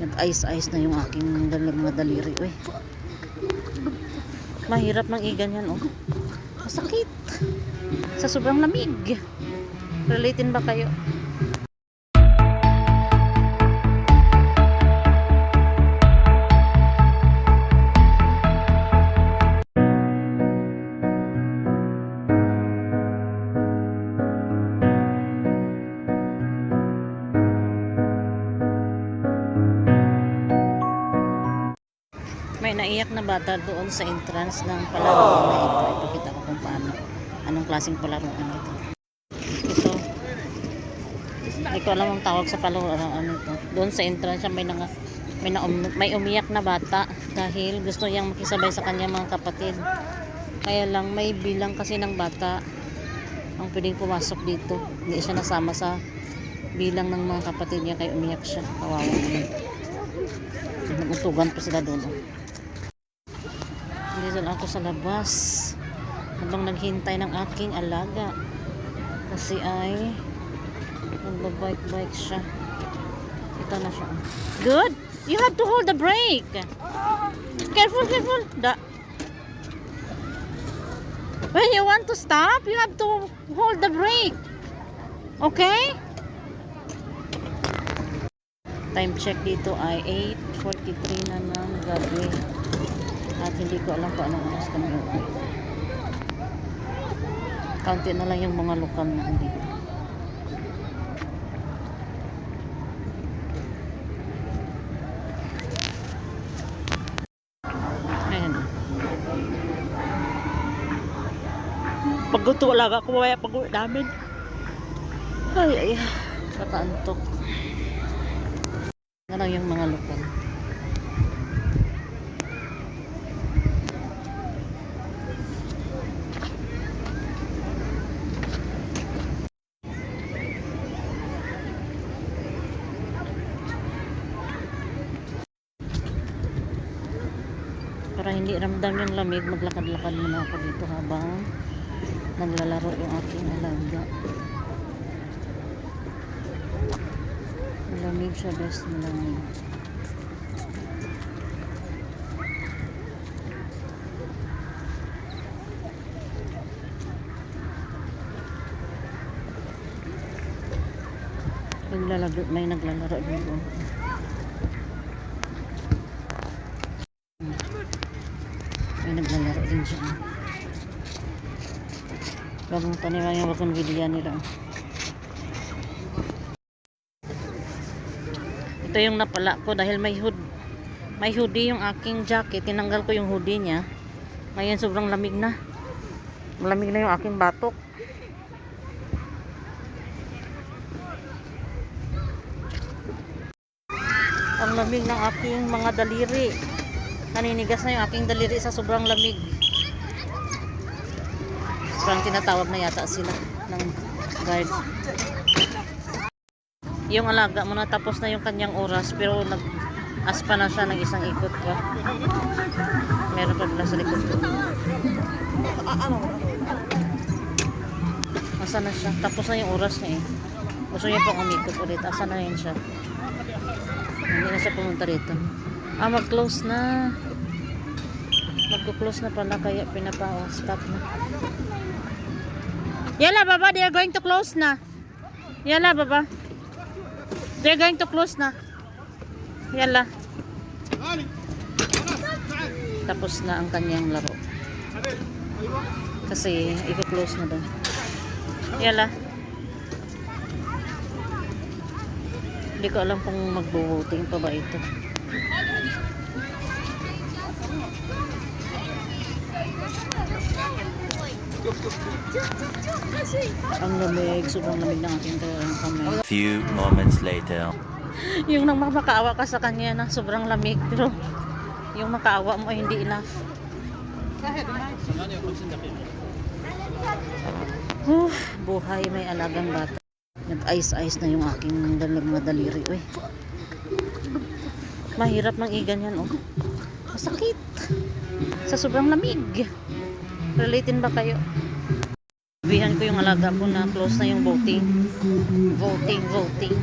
Nag-ice-ice na yung aking dal- mga daliri. Uy. Mahirap mang igan yan, oh. Masakit. Sa sobrang lamig. Relatin ba kayo? May naiyak na bata doon sa entrance ng palaruan na ito. Ipakita ko kung paano. Anong klaseng palaruan ito. Ito. Hindi ko alam ang tawag sa palaruan. Ano ito. Doon sa entrance may, nang, may, na, may umiyak na bata dahil gusto niyang makisabay sa kanya mga kapatid. Kaya lang may bilang kasi ng bata ang pwedeng pumasok dito. Hindi siya nasama sa bilang ng mga kapatid niya kaya umiyak siya. Kawawa naman. Nagutugan pa sila doon. Dito ako sa labas. Habang naghintay ng aking alaga. Kasi ay nagbabike-bike siya. Ito na siya. Good! You have to hold the brake! Careful, careful! Da. When you want to stop, you have to hold the brake. Okay? Time check dito ay 8.43 na ng gabi. At hindi ko alam kung anong oras kami uwi. Kaunti na lang yung mga lokal na dito. Ayan. Pagod to wala ka kumaya pag uwi namin. Ay, ay. Kakaantok. Lang yung mga lokal. Para hindi ramdam yung lamig, maglakad-lakad muna ako dito habang naglalaro yung aking alaga. Malamig siya, best malamig. Naglalaro, may naglalaro dito. May Huwag mong taniman yung wakong video nila. Ito yung napala ko dahil may hood may hoodie yung aking jacket. Tinanggal ko yung hoodie niya. Ngayon sobrang lamig na. Malamig na yung aking batok. Ang lamig ng aking mga daliri. Naninigas na yung aking daliri sa sobrang lamig. Parang tinatawag na yata sila ng guard. Yung alaga mo tapos na yung kanyang oras pero nag aspa na siya ng isang ikot pa. Meron pa pala sa likod ko. Asa na siya? Tapos na yung oras niya eh. Gusto niya pang umikot ulit. Asa na yun siya? Hindi na siya pumunta rito. Ah, mag-close na. Magko-close na pala kaya pinapa-stop na. Yala, baba. They are going to close na. Yala, baba. They're going to close na. Yala. Tapos na ang kanyang laro. Kasi i-close na daw. Yala. Hindi ko alam kung magbo-voting pa ba ito. Ang lamig, sobrang lamig ng aking kamay. Few moments later. Yung nang makaawa ka sa kanya na sobrang lamig, pero yung makaawa mo ay hindi enough. Huh, buhay may alagang bata. Nag-ice-ice na yung aking dal- mga daliri. Uy. Mahirap mang igan yan, oh. Masakit. Sa sobrang lamig. Relatin ba kayo? Sabihan ko yung alaga ko na close na yung voting. Voting, voting.